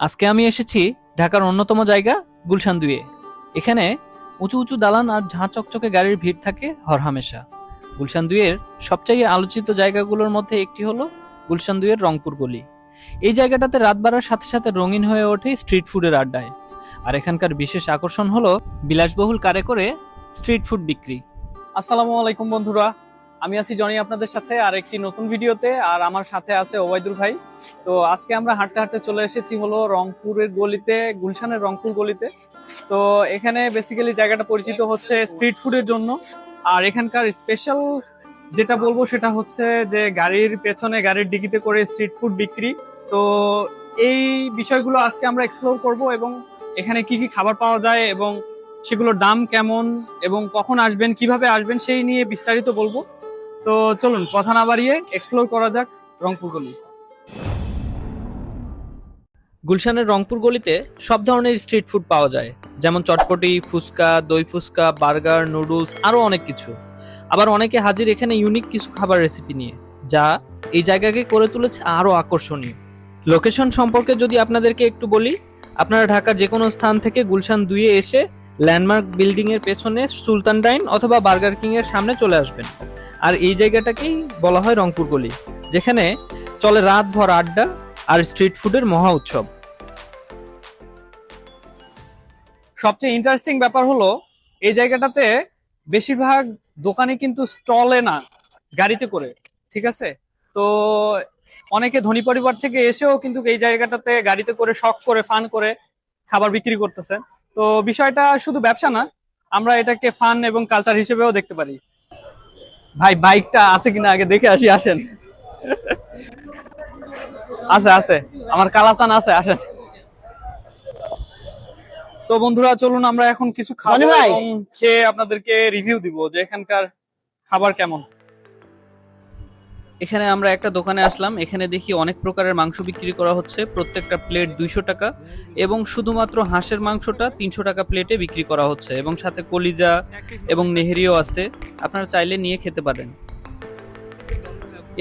আজকে আমি এসেছি ঢাকার অন্যতম জায়গা গুলশান দুয়ে এখানে উঁচু উঁচু দালান আর ঝাঁ চকচকে গাড়ির ভিড় থাকে হরহামেশা। গুলশান দুয়ের সবচেয়ে আলোচিত জায়গাগুলোর মধ্যে একটি হলো গুলশান দুয়ের রংপুর গলি। এই জায়গাটাতে রাত বাড়ার সাথে সাথে রঙিন হয়ে ওঠে স্ট্রিট ফুডের আড্ডায়। আর এখানকার বিশেষ আকর্ষণ হলো বিলাসবহুল কারে করে স্ট্রিট ফুড বিক্রি। আসসালামু আলাইকুম বন্ধুরা। আমি আছি জনি আপনাদের সাথে আর একটি নতুন ভিডিওতে, আর আমার সাথে আছে ওবায়দুল ভাই। তো আজকে আমরা হাঁটতে হাঁটতে চলে এসেছি হলো রংপুরের গলিতে, গুলশানের রংপুর গলিতে। তো এখানে বেসিক্যালি জায়গাটা পরিচিত হচ্ছে স্ট্রিট ফুডের জন্য। আর এখানকার স্পেশাল যেটা বলব সেটা হচ্ছে যে গাড়ির পেছনে গাড়ির ডিকিতে করে স্ট্রিট ফুড বিক্রি। তো এই বিষয়গুলো আজকে আমরা এক্সপ্লোর করব এবং এখানে কি কি খাবার পাওয়া যায় এবং সেগুলোর দাম কেমন এবং কখন আসবেন, কীভাবে আসবেন সেই নিয়ে বিস্তারিত বলব। তো চলুন, কথা না বাড়িয়ে এক্সপ্লোর করা যাক রংপুর গলি। গুলশানের রংপুর গলিতে সব ধরনের স্ট্রিট ফুড পাওয়া যায়, যেমন চটপটি, ফুচকা, দই ফুচকা, বার্গার, নুডলস আরও অনেক কিছু। আবার অনেকে হাজির এখানে ইউনিক কিছু খাবার রেসিপি নিয়ে, যা এই জায়গাকে করে তুলেছে আরও আকর্ষণীয়। লোকেশন সম্পর্কে যদি আপনাদেরকে একটু বলি, আপনারা ঢাকার যে কোনো স্থান থেকে গুলশান দুইয়ে এসে ল্যান্ডমার্ক বিল্ডিং এর পেছনে সুলতান ডাইন অথবা বার্গার কিং এর সামনে চলে আসবেন। আর এই জায়গাটাকেই বলা হয় রংপুর গলি, যেখানে চলে রাত ভর আড্ডা আর স্ট্রিট ফুডের মহা উৎসব। সবচেয়ে ইন্টারেস্টিং ব্যাপার হলো, এই জায়গাটাতে বেশিরভাগ দোকানে কিন্তু স্টলে না, গাড়িতে করে, ঠিক আছে? তো অনেকে ধনী পরিবার থেকে এসেও কিন্তু এই জায়গাটাতে গাড়িতে করে, শখ করে, ফান করে খাবার বিক্রি করতেছে তো বিষয়টা শুধু ব্যবসা না আমরা এটাকে ফান এবং কালচার হিসেবেও দেখতে পারি। ভাই বাইকটা আছে কিনা আগে দেখে আসি আসেন। আছে আছে। আমার কালাচান আছে আসেন। তো বন্ধুরা চলুন আমরা এখন কিছু খাব ভাই। খেয়ে আপনাদেরকে রিভিউ দিব যে এখানকার খাবার কেমন। এখানে আমরা একটা দোকানে আসলাম। এখানে দেখি অনেক প্রকারের মাংস বিক্রি করা হচ্ছে। প্রত্যেকটা প্লেট দুইশো টাকা এবং শুধুমাত্র হাঁসের মাংসটা তিনশো টাকা প্লেটে বিক্রি করা হচ্ছে এবং সাথে কলিজা এবং নেহেরিও আছে। আপনারা চাইলে নিয়ে খেতে পারেন।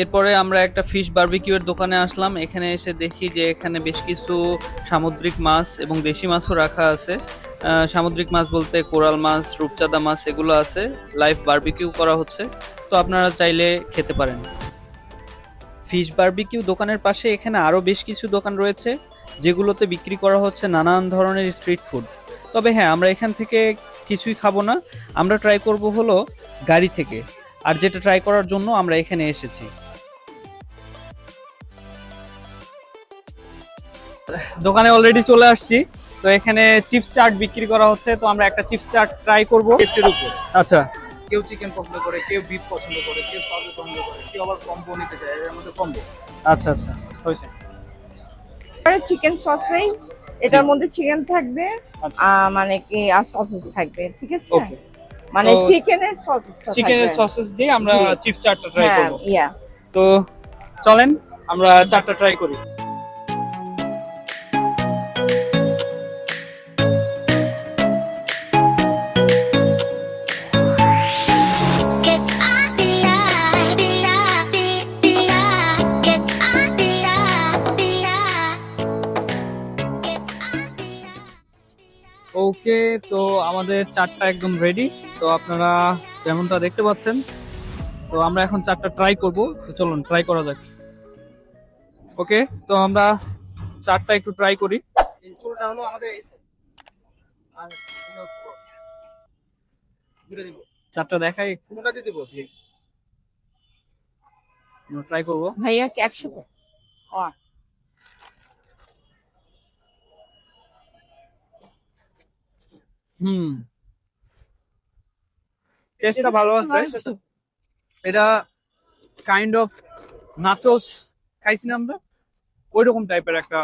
এরপরে আমরা একটা ফিশ বারবিকিউ এর দোকানে আসলাম। এখানে এসে দেখি যে এখানে বেশ কিছু সামুদ্রিক মাছ এবং দেশি মাছও রাখা আছে। সামুদ্রিক মাছ বলতে কোরাল মাছ, রূপচাঁদা মাছ এগুলো আছে। লাইভ বার্বিকিউ করা হচ্ছে। তো আপনারা চাইলে খেতে পারেন। ফিশ বারবিকিউ দোকানের পাশে এখানে আরও বেশ কিছু দোকান রয়েছে যেগুলোতে বিক্রি করা হচ্ছে নানান ধরনের স্ট্রিট ফুড। তবে হ্যাঁ আমরা এখান থেকে কিছুই খাব না আমরা ট্রাই করব হলো গাড়ি থেকে। আর যেটা ট্রাই করার জন্য আমরা এখানে এসেছি। দোকানে অলরেডি চলে আসছি তো এখানে চিপস চাট বিক্রি করা হচ্ছে তো আমরা একটা চিপস চাট ট্রাই করব। আচ্ছা। কেউ চিকেন পছন্দ করে কেউ বিফ পছন্দ করে কেউ সবজি পছন্দ করে কেউ আবার কম্বো নিতে চায় এর মধ্যে কম্বো আচ্ছা আচ্ছা হয়েছে। চিকেন সসেজ এটার মধ্যে চিকেন থাকবে আচ্ছা। আহ, মানে কি আর সসেস থাকবে ঠিক আছে? ওকে মানে চিকেনের সসেস চিকেনের সসেস দিয়ে আমরা। চিপস চাটটা ট্রাই হ্যাঁ করব। ইয়া তো চলেন আমরা চারটা ট্রাই করি। ওকে তো আমাদের চারটা একদম রেডি তো আপনারা যেমনটা দেখতে পাচ্ছেন তো আমরা এখন চারটা ট্রাই করব। তো চলুন ট্রাই করা যাক। ওকে তো আমরা চারটা একটু ট্রাই করি। চুলটা হলো আমাদের চারটা দেখাই। কোনটা দিয়ে দিব। ট্রাই করব। ভাইয়া একশো? হুম। টেস্টটা ভালো আছে এটা কাইন্ড অফ নাচোস খাইছি না আমরা ওই রকম টাইপের একটা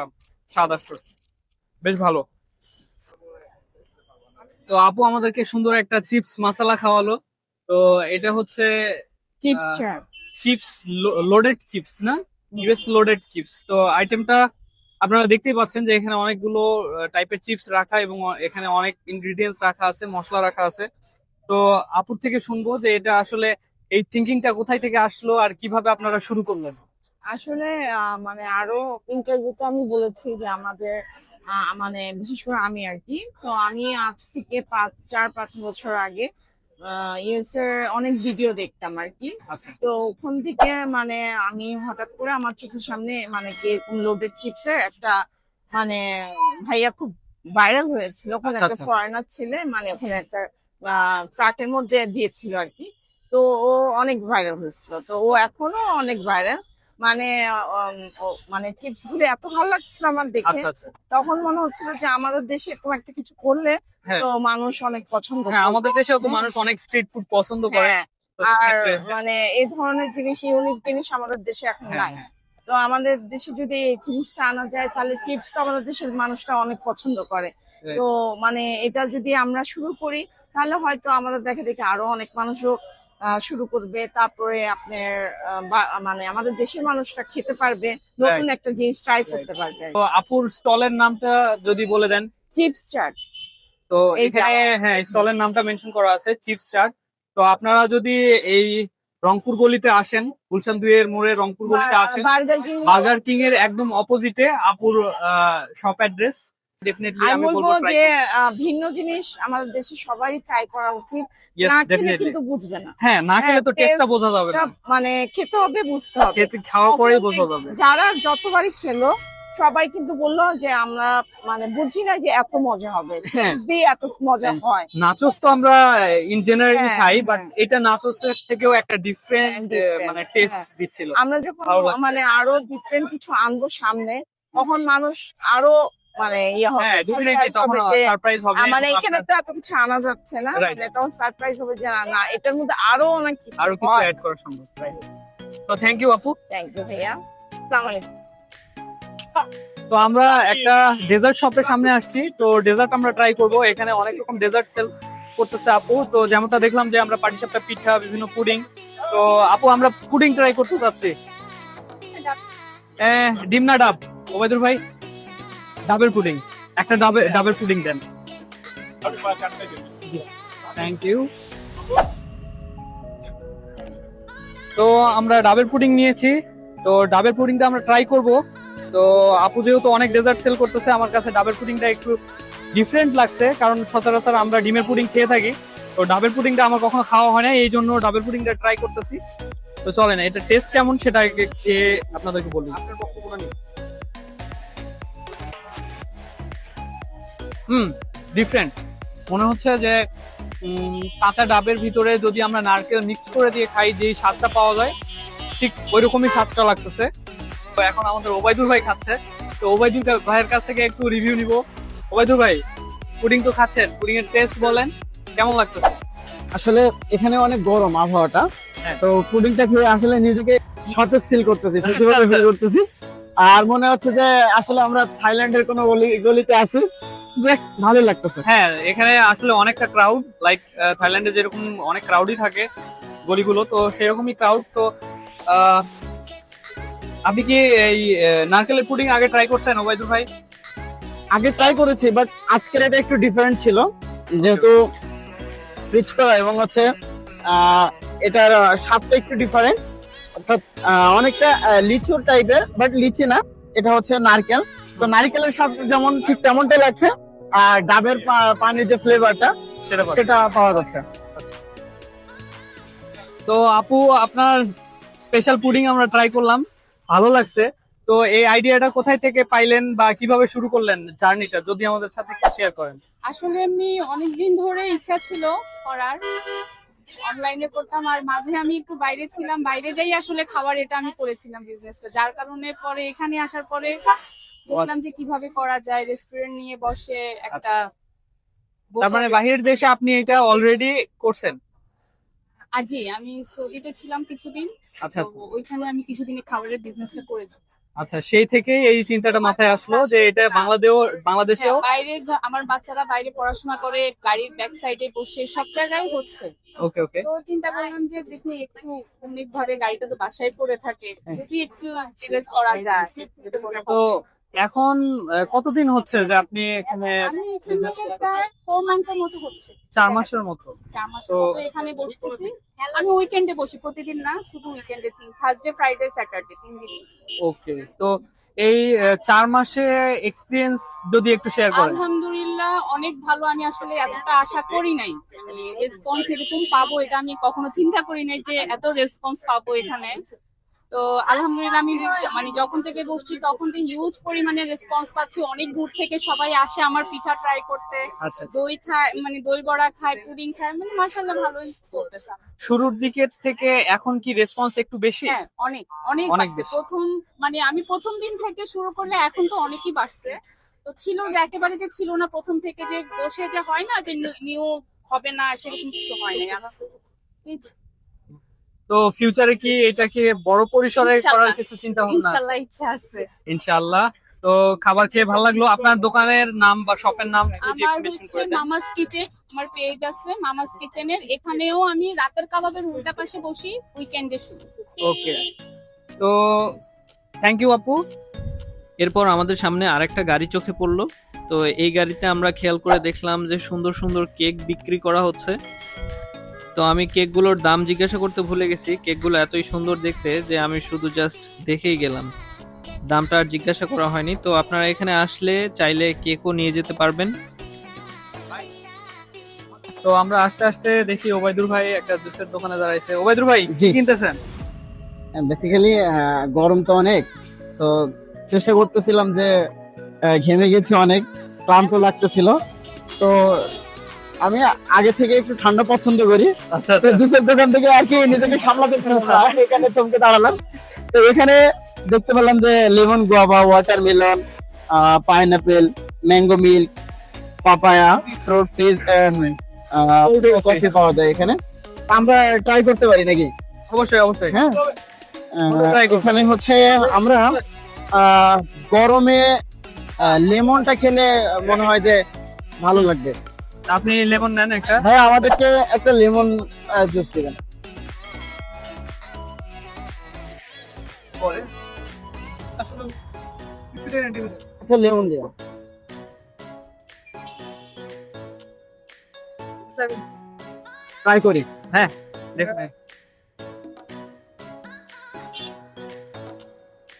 স্বাদ আসছে বেশ ভালো। তো আপু আমাদেরকে সুন্দর একটা চিপস মশলা খাওয়ালো। তো এটা হচ্ছে চিপস চিপস লোডেড চিপস না? ইউএস লোডেড চিপস তো আইটেমটা আপনারা দেখতেই পাচ্ছেন যে এখানে অনেকগুলো টাইপের চিপস রাখা এবং এখানে অনেক ইনগ্রিডিয়েন্টস রাখা আছে, মশলা রাখা আছে। তো আপুর থেকে শুনব যে এটা আসলে এই থিঙ্কিংটা কোথায় থেকে আসলো আর কীভাবে আপনারা শুরু করলেন? আসলে মানে আরও ইন্টারভিউতে আমি বলেছি যে আমাদের মানে বিশেষ করে আমি আর কি। তো আমি আজ থেকে পাঁচ, চার, পাঁচ বছর আগে ইউএস এর অনেক ভিডিও দেখতাম আর কি আচ্ছা। তো ওখান থেকে মানে আমি হঠাৎ করে আমার চোখের সামনে মানে কি লোডেড চিপসের একটা মানে ভাইয়া খুব ভাইরাল হয়েছিল। ওখানে আচ্ছা, একটা আচ্ছা। ফরেনার ছেলে মানে ওখানে একটা ট্রাকের মধ্যে দিয়েছিল আর কি তো ও অনেক ভাইরাল হয়েছিল। তো ও এখনও অনেক ভাইরাল মানে মানে চিপসগুলো এত ভালো লাগছিল আমার দেখে আচ্ছা আচ্ছা তখন মনে হচ্ছিল যে আমাদের দেশে এরকম একটা কিছু করলে হ্যাঁ। তো মানুষ অনেক পছন্দ হ্যাঁ করবে। আমাদের দেশেও তো মানুষ অনেক স্ট্রিট ফুড পছন্দ করে হ্যাঁ, আর মানে এই ধরনের জিনিস ইউনিক জিনিস আমাদের দেশে এখন নাই। তো আমাদের দেশে যদি এই জিনিসটা আনা যায় তাহলে চিপস তো আমাদের দেশের মানুষরা অনেক পছন্দ করে তো মানে এটা যদি আমরা শুরু করি তাহলে হয়তো আমাদের দেখে দেখে আরও অনেক মানুষও শুরু করবে। তারপরে আপনার মানে আমাদের দেশের মানুষরা খেতে পারবে নতুন একটা জিনিস ট্রাই করতে পারবে। তো আপুর স্টলের নামটা যদি বলে দেন। চিপস চাট তো এখানে হ্যাঁ স্টলের নামটা মেনশন করা আছে চিপস চাট তো আপনারা যদি এই রংপুর গলিতে আসেন গুলশান দুইয়ের মোড়ে রংপুর গলিতে আসেন বার্গার কিং এর একদম অপোজিটে আপুর শপ অ্যাড্রেস আমি বলব যে ভিন্ন জিনিস আমাদের দেশে সবারই ট্রাই করা উচিত। না খেলে কিন্তু বুঝবে না। হ্যাঁ না খেলে তো হ্যাঁ, টেস্টটা বোঝা যাবে না। মানে খেতে হবে বুঝতে হবে। খেতে খাওয়ার পরেই বোঝা যাবে। যারা যতবারই খেলো সবাই কিন্তু বলল যে আমরা মানে বুঝি না যে এত মজা হবে। হ্যাঁ। দিয়ে এত মজা হ্যাঁ। নাচোস তো আমরা ইন জেনারেল হ্যাঁ, খাই বাট। এটা নাচোসের থেকেও একটা ডিফারেন্ট হ্যাঁ, মানে টেস্ট। দিচ্ছিল। আমরা যখন মানে আরও ডিফারেন্ট কিছু আনব সামনে তখন মানুষ আরও মানে ইয়ে হবে হ্যাঁ সারপ্রাইজ হবে মানে এখানে তো এত কিছু আনা যাচ্ছে না মানে তখন সারপ্রাইজ হবে যে না, এটার মধ্যে আরও অনেক কিছু আরও কিছু অ্যাড করা সম্ভব। তো থ্যাংক ইউ আপু। থ্যাংক ইউ ভাইয়া। আসসালামু আলাইকুম। তো আমরা একটা ডেজার্ট শপের সামনে আসছি। তো ডেজার্ট আমরা ট্রাই করব। এখানে অনেক রকম ডেজার্ট সেল করতেছে আপু। তো যেমনটা দেখলাম যে আমরা পাটিসাপটা পিঠা বিভিন্ন পুডিং। তো আপু আমরা পুডিং ট্রাই করতে চাচ্ছি। এ, ডিম না ডাব। ওবায়দুর ভাই? ডাবের পুডিং একটা ডাবল ডাবল পুডিং দেন। থ্যাংক ইউ তো আমরা ডাবল পুডিং নিয়েছি। তো ডাবের পুডিংটা আমরা ট্রাই করব। তো আপু যেহেতু অনেক ডেজার্ট সেল করতেছে আমার কাছে ডাবল পুডিংটা একটু ডিফারেন্ট লাগছে। কারণ সচরাচর আমরা ডিমের পুডিং খেয়ে থাকি। তো ডাবল পুডিংটা আমার কখনো খাওয়া হয় না এই জন্য ডাবল পুডিংটা ট্রাই করতেছি। তো চলে না এটা টেস্ট কেমন সেটা খেয়ে আপনাদেরকে বলি। হুম ডিফারেন্ট মনে হচ্ছে যে কাঁচা ডাবের ভিতরে যদি আমরা নারকেল মিক্স করে দিয়ে খাই যেই স্বাদটা পাওয়া যায় ঠিক ওইরকমই স্বাদটা লাগতেছে। তো এখন আমাদের ওবায়দুর ভাই খাচ্ছে। তো ওবায়দুর ভাইয়ের কাছ থেকে একটু রিভিউ নিব। ওবায়দুর ভাই পুডিং তো খাচ্ছেন পুডিং এর টেস্ট বলেন কেমন লাগতেছে? আসলে এখানে অনেক গরম আবহাওয়াটা। হ্যাঁ। তো পুডিংটা খেয়ে আসলে নিজেকে সতেজ ফিল করতেছি সত্যিভাবে আচ্ছা। ফিল করতেছি। আর মনে হচ্ছে যে আসলে আমরা থাইল্যান্ডের কোনো গলি গলিতে আছি। ভালো লাগতেছে। হ্যাঁ এখানে আসলে অনেকটা ক্রাউড লাইক থাইল্যান্ডে যেরকম অনেক ক্রাউডই থাকে গলিগুলো তো সেরকমই ক্রাউড তো আপনি কি এই নারকেলের পুডিং আগে ট্রাই করছেন ভাই? আগে ট্রাই করেছি বাট আজকের এটা একটু ডিফারেন্ট ছিল। যেহেতু ফ্রিজ করা এবং হচ্ছে আহ, এটার স্বাদটা একটু ডিফারেন্ট অর্থাৎ অনেকটা লিচুর টাইপের বাট লিচি না এটা হচ্ছে নারকেল। তো নারকেলের স্বাদ যেমন ঠিক তেমনটাই লাগছে। আর ডাবের পানির যে ফ্লেভারটা সেটা সেটা পাওয়া যাচ্ছে। তো আপু আপনার স্পেশাল পুডিং আমরা ট্রাই করলাম। ভালো লাগছে। তো এই আইডিয়াটা কোথায় থেকে পাইলেন বা কীভাবে শুরু করলেন জার্নিটা? যদি আমাদের সাথে একটু শেয়ার করেন। আসলে এমনি অনেকদিন ধরে ইচ্ছা ছিল করার। অনলাইনে করতাম আর মাঝে আমি একটু বাইরে ছিলাম। বাইরে যাই আসলে খাবার এটা আমি করেছিলাম বিজনেসটা যার কারণে পরে এখানে আসার পরে দেখলাম যে কীভাবে করা যায় রেস্টুরেন্ট নিয়ে বসে একটা তার মানে বাহিরের দেশে আপনি এটা অলরেডি করছেন? আজি আমি সৌদিতে ছিলাম কিছুদিন। আচ্ছা। ওইখানে আমি কিছুদিন খাবারের বিজনেসটা করেছি। আচ্ছা সেই থেকে এই চিন্তাটা মাথায় আসলো যে এটা বাংলাদেশেও বাংলাদেশেও? হ্যাঁ, বাইরে আমার বাচ্চারা বাইরে পড়াশোনা করে গাড়ির ব্যাক সাইডে বসে সব জায়গায় হচ্ছে। ওকে ওকে তো চিন্তা করলাম যে দেখি একটু অনেক ঘরে গাড়িটা তো বাসায় পড়ে থাকে হ্যাঁ। দেখি একটু করা যায় তো এখন কতদিন হচ্ছে যে আপনি এখানে চার মাসের মতো। তো- এখানে বসতেছি। আমি উইকেন্ডে বসি প্রতিদিন না শুধু উইকেন্ডে তিন থার্সডে ফ্রাইডে স্যাটারডে তিন দিন। ওকে তো এই চার মাসে এক্সপিরিয়েন্স যদি একটু শেয়ার করেন। আলহামদুলিল্লাহ অনেক ভালো। আমি আসলে এতটা আশা করি নাই। মানে রেসপন্স এরকম পাবো এটা আমি কখনো চিন্তা করি নাই যে এত রেসপন্স পাবো এখানে। তো আলহামদুলিল্লাহ আমি মানে যখন থেকে বসছি তখন থেকে হিউজ পরিমাণে রেসপন্স পাচ্ছি। অনেক দূর থেকে সবাই আসে আমার পিঠা ট্রাই করতে। আচ্ছা আচ্ছা। দই খায় মানে দই বড়া খায় পুডিং খায় মানে মাসাল্লাহ ভালোই চলতেছে শুরুর দিকের থেকে এখন কি রেসপন্স একটু বেশি? হ্যাঁ অনেক অনেক প্রথম মানে আমি প্রথম দিন থেকে শুরু করলে এখন তো অনেকই বাড়ছে। তো ছিল যে একেবারে যে ছিল না প্রথম থেকে যে বসে যে হয় না যে নিউ হবে না সেরকম কিছু হয় না আলহামদুলিল্লাহ। তো ফিউচারে কি এটাকে বড় পরিসরে করার কিছু চিন্তা ভাবনা আছে? ইনশাল্লাহ ইচ্ছা আছে। ইনশাআল্লাহ তো খাবার খেয়ে ভালো লাগল। আপনার দোকানের নাম বা শপের নাম আমার হচ্ছে মামাস কিচেন। আমার পেজ আছে মামাস কিচেনের। এখানেও আমি রাতের কাবাবের উল্টা পাশে বসি উইকেন্ডে শুধু ওকে। তো থ্যাংক ইউ আপু। এরপর আমাদের সামনে আরেকটা গাড়ি চোখে পড়ল। তো এই গাড়িতে আমরা খেয়াল করে দেখলাম যে সুন্দর সুন্দর কেক বিক্রি করা হচ্ছে। তো আমি কেকগুলোর দাম জিজ্ঞাসা করতে ভুলে গেছি। কেকগুলো এতই সুন্দর দেখতে যে আমি শুধু জাস্ট দেখেই গেলাম। দামটা আর জিজ্ঞাসা করা হয়নি। তো আপনারা এখানে আসলে চাইলে কেকও নিয়ে যেতে পারবেন। তো আমরা আস্তে আস্তে দেখি ওবায়দুর ভাই একটা জুসের দোকানে দাঁড়াইছে। ওবায়দুর ভাই জি। কিনতেছেন? বেসিক্যালি গরম তো অনেক। তো চেষ্টা করতেছিলাম যে ঘেমে গেছি অনেক ক্লান্ত লাগতেছিল। তো আমি আগে থেকে একটু ঠান্ডা পছন্দ করি। আচ্ছা জুসের দোকান থেকে আর কি নিজেকে সামলাতে এখানে থমকে দাঁড়ালাম। তো এখানে দেখতে পেলাম যে lemon guava watermelon pineapple mango milk papaya fruit fizz coffee পাওয়া যায় এখানে। আমরা ট্রাই করতে পারি নাকি? অবশ্যই অবশ্যই। হ্যাঁ? এখানে হচ্ছে আমরা আহ, গরমে লেমনটা খেলে মনে হয় যে ভালো লাগবে। আপনি লেমন নেন একটা? হ্যাঁ আমাদেরকে একটা লেমন জুস দিবেন। একটা লেমন দিবেন ট্রাই করি। দেখুন।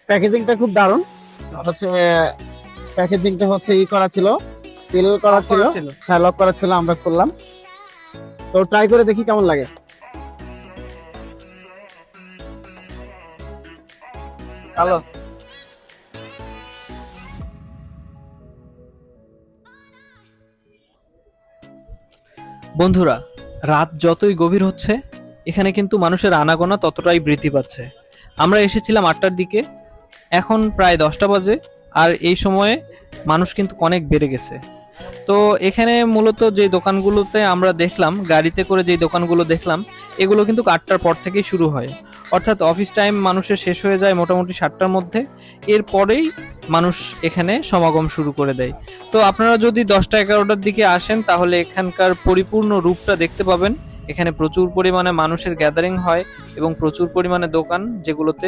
প্যাকেজিংটা খুব দারুণ। হচ্ছে প্যাকেজিংটা হচ্ছে ই করা ছিল। সিল করা ছিল। হ্যাঁ লক করা ছিল আমরা করলাম তো ট্রাই করে দেখি কেমন লাগে। হ্যালো বন্ধুরা রাত যতই গভীর হচ্ছে এখানে কিন্তু মানুষের আনাগোনা ততটাই বৃদ্ধি পাচ্ছে। আমরা এসেছিলাম আটটার দিকে এখন প্রায় দশটা বাজে আর এই সময়ে মানুষ কিন্তু অনেক বেড়ে গেছে। তো এখানে মূলত যে দোকানগুলোতে আমরা দেখলাম, গাড়িতে করে যে দোকানগুলো দেখলাম, এগুলো কিন্তু আটটার পর থেকেই শুরু হয়। অর্থাৎ অফিস টাইম মানুষের শেষ হয়ে যায় মোটামুটি সাতটার মধ্যে। এরপরেই মানুষ এখানে সমাগম শুরু করে দেয়। তো আপনারা যদি দশটা এগারোটার দিকে আসেন, তাহলে এখানকার পরিপূর্ণ রূপটা দেখতে পাবেন। এখানে প্রচুর পরিমাণে মানুষের গ্যাদারিং হয় এবং প্রচুর পরিমাণে দোকান যেগুলোতে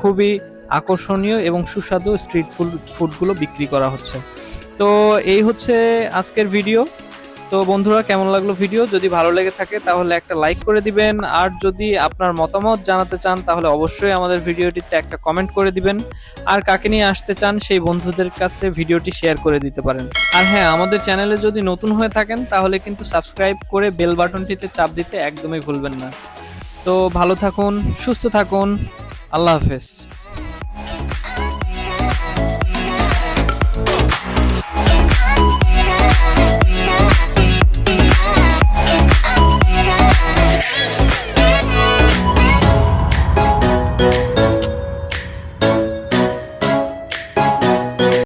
খুবই আকর্ষণীয় এবং সুস্বাদু স্ট্রিট ফুড ফুডগুলো বিক্রি করা হচ্ছে। তো এই হচ্ছে আজকের ভিডিও তো বন্ধুরা, কেমন লাগল ভিডিও যদি ভালো লেগে থাকে, তাহলে একটা লাইক করে দিবেন। আর যদি আপনার মতামত জানাতে চান, তাহলে অবশ্যই আমাদের ভিডিওটিতে একটা কমেন্ট করে দিবেন। আর কাকে নিয়ে আসতে চান, সেই বন্ধুদের কাছে ভিডিওটি শেয়ার করে দিতে পারেন। আর হ্যাঁ আমাদের চ্যানেলে যদি নতুন হয়ে থাকেন, তাহলে কিন্তু সাবস্ক্রাইব করে বেল বাটনটিতে চাপ দিতে একদমই ভুলবেন না। তো ভালো থাকুন, সুস্থ থাকুন। আল্লাহ হাফেজ।